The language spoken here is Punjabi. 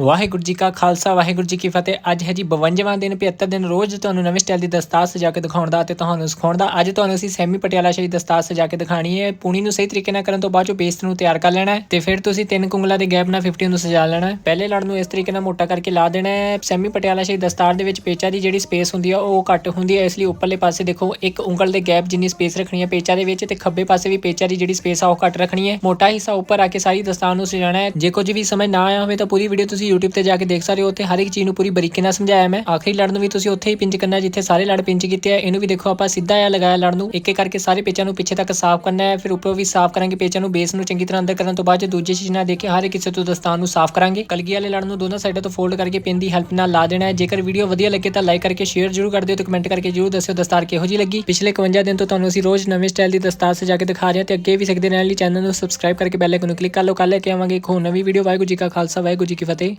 ਵਾਹਿਗੁਰੂ ਜੀ ਕਾ ਖਾਲਸਾ, ਵਾਹਿਗੁਰੂ ਜੀ ਕੀ ਫਤਿਹ। ਅੱਜ ਹੈ ਜੀ 52ਵਾਂ ਦਿਨ 75 ਦਿਨ ਰੋਜ਼ ਤੁਹਾਨੂੰ ਨਵੇਂ ਸਟਾਈਲ ਦੀ ਦਸਤਾਰ ਸਜਾ ਕੇ ਦਿਖਾਉਣ ਦਾ ਤੇ ਤੁਹਾਨੂੰ ਸਿਖਾਉਣ ਦਾ। ਅੱਜ ਤੁਹਾਨੂੰ ਅਸੀਂ ਸੈਮੀ ਪਟਿਆਲਾ ਸ਼ਾਹੀ ਦਸਤਾਰ ਸਜਾ ਕੇ ਦਿਖਾਣੀ ਹੈ। ਪੂਣੀ ਨੂੰ ਸਹੀ ਤਰੀਕੇ ਨਾਲ ਕਰਨ ਤੋਂ ਬਾਅਦ ਚੋਂ ਪੇਸਟ ਨੂੰ ਤਿਆਰ ਕਰ ਲੈਣਾ ਹੈ ਤੇ ਫਿਰ ਤੁਸੀਂ ਤਿੰਨ ਕੁੰਗਲਾਂ ਦੇ ਗੈਪ ਨਾਲ 50 ਨੂੰ ਸਜਾ ਲੈਣਾ ਹੈ। ਪਹਿਲੇ ਲੜ ਨੂੰ ਇਸ ਤਰੀਕੇ ਨਾਲ ਮੋਟਾ ਕਰਕੇ ਲਾ ਦੇਣਾ ਹੈ। ਸੈਮੀ ਪਟਿਆਲਾ ਸ਼ਾਹੀ ਦਸਤਾਰ ਦੇ ਵਿੱਚ ਪੇਚਾ ਦੀ ਜਿਹੜੀ ਸਪੇਸ ਹੁੰਦੀ ਹੈ ਉਹ ਘੱਟ ਹੁੰਦੀ ਹੈ ਇਸ ਲਈ ਉੱਪਰਲੇ ਪਾਸੇ ਦੇਖੋ, ਇੱਕ ਉਂਗਲ ਦੇ ਗੈਪ ਜਿੰਨੀ ਸਪੇਸ ਰੱਖਣੀ ਹੈ ਪੇਚਾ ਦੇ ਵਿੱਚ ਤੇ ਖੱਬੇ ਪਾਸੇ ਵੀ ਪੇਚਾ ਦੀ ਜਿਹੜੀ ਸਪੇਸ ਆ, ਉਹ ਘੱਟ ਰੱਖਣੀ ਹੈ। ਮੋਟਾ ਹਿੱਸਾ ਉੱਪਰ ਆ ਕੇ ਸਾਰੀ ਦਸਤਾਰ ਨੂੰ ਸਜਾਣਾ ਹੈ। ਜੇ ਕੁਝ ਵੀ ਸਮਝ ਨਾ ਆਇਆ ਹੋਵੇ ਤਾਂ ਪੂਰੀ ਵੀਡੀਓ ਤੁਸੀਂ YouTube ਤੇ ਜਾ ਕੇ ਦੇਖ ਸਕਦੇ ਹੋ, ਉੱਥੇ ਹਰ ਇੱਕ ਚੀਜ਼ ਨੂੰ ਪੂਰੀ ਬਰੀਕੀ ਨਾਲ ਸਮਝਾਇਆ ਮੈਂ। ਆਖਰੀ ਲੜ ਨੂੰ ਵੀ ਤੁਸੀਂ ਉੱਥੇ ਹੀ ਪਿੰਚ ਕਰਨਾ, ਜਿੱਥੇ ਸਾਰੇ ਲੜ ਪਿੰਚ ਕੀਤੇ ਆ। ਇਹਨੂੰ ਵੀ ਦੇਖੋ, ਆਪਾਂ ਸਿੱਧਾ ਆ ਲਗਾਇਆ ਲੜ ਨੂੰ। ਇੱਕ ਇੱਕ ਕਰਕੇ ਸਾਰੇ ਪੇਚਾਂ ਨੂੰ ਪਿੱਛੇ ਤੱਕ ਸਾਫ਼ ਕਰਨਾ ਹੈ। ਫਿਰ ਉੱਪਰ ਵੀ ਸਾਫ਼ ਕਰਾਂਗੇ ਪੇਚਾਂ ਨੂੰ ਬੇਸ ਨੂੰ ਚੰਗੀ ਤਰ੍ਹਾਂ ਅੰਦਰ ਕਰਨ ਤੋਂ ਬਾਅਦ ਜੇ ਦੂਜੇ ਚੀਜ਼ ਨਾਲ ਦੇਖ ਕੇ ਹਰ ਇੱਕ ਹਿੱਸੇ ਤੋਂ ਦਸਤਾਨ ਨੂੰ ਸਾਫ਼ ਕਰਾਂਗੇ। ਕਲਗੀ ਵਾਲੇ ਲੜ ਨੂੰ ਦੋਨਾਂ ਸਾਈਡਾਂ ਤੋਂ ਫੋਲਡ ਕਰਕੇ ਪਿੰਨ ਦੀ ਹੈਲਪ ਨਾਲ ਲਾ ਦੇਣਾ ਹੈ। ਜੇਕਰ ਵੀਡੀਓ ਵਧੀਆ ਲੱਗੇ ਤਾਂ ਲਾਈਕ ਕਰਕੇ ਸ਼ੇਅਰ ਜ਼ਰੂਰ ਕਰ ਦਿਓ ਤੇ ਕਮੈਂਟ ਕਰਕੇ ਜ਼ਰੂਰ ਦੱਸਿਓ ਦਸਤਾਰ ਕਿਹੋ ਜੀ ਲੱਗੀ। ਪਿਛਲੇ 51 ਦਿਨ ਤੋਂ ਤੁਹਾਨੂੰ ਅਸੀਂ ਰੋਜ਼ ਨਵੇਂ ਸਟਾਈਲ ਦੀ ਦਸਤਾਰ ਸਜਾ ਕੇ ਦਿਖਾ ਰਹੇ ਹਾਂ ਤੇ ਅੱਗੇ ਵੀ ਸਕਦੇ ਰਹਿਣ ਲਈ ਚੈਨਲ ਨੂੰ ਸਬਸਕ੍ਰਾਈਬ ਕਰਕੇ ਬੈਲ ਆਈਕਨ ਨੂੰ ਕਲਿੱਕ ਕਰ ਲਓ। ਕੱਲ ਲੈ ਕੇ ਆਵਾਂਗੇ ਇੱਕ ਹੋਰ ਨਵੀਂ ਵੀਡੀਓ ਵਾਹਿਗੁਰੂ ਜੀ ਕਾ ਖਾਲਸਾ, ਵਾਹਿਗੁਰੂ ਜੀ ਕੀ ਫਤਿਹ।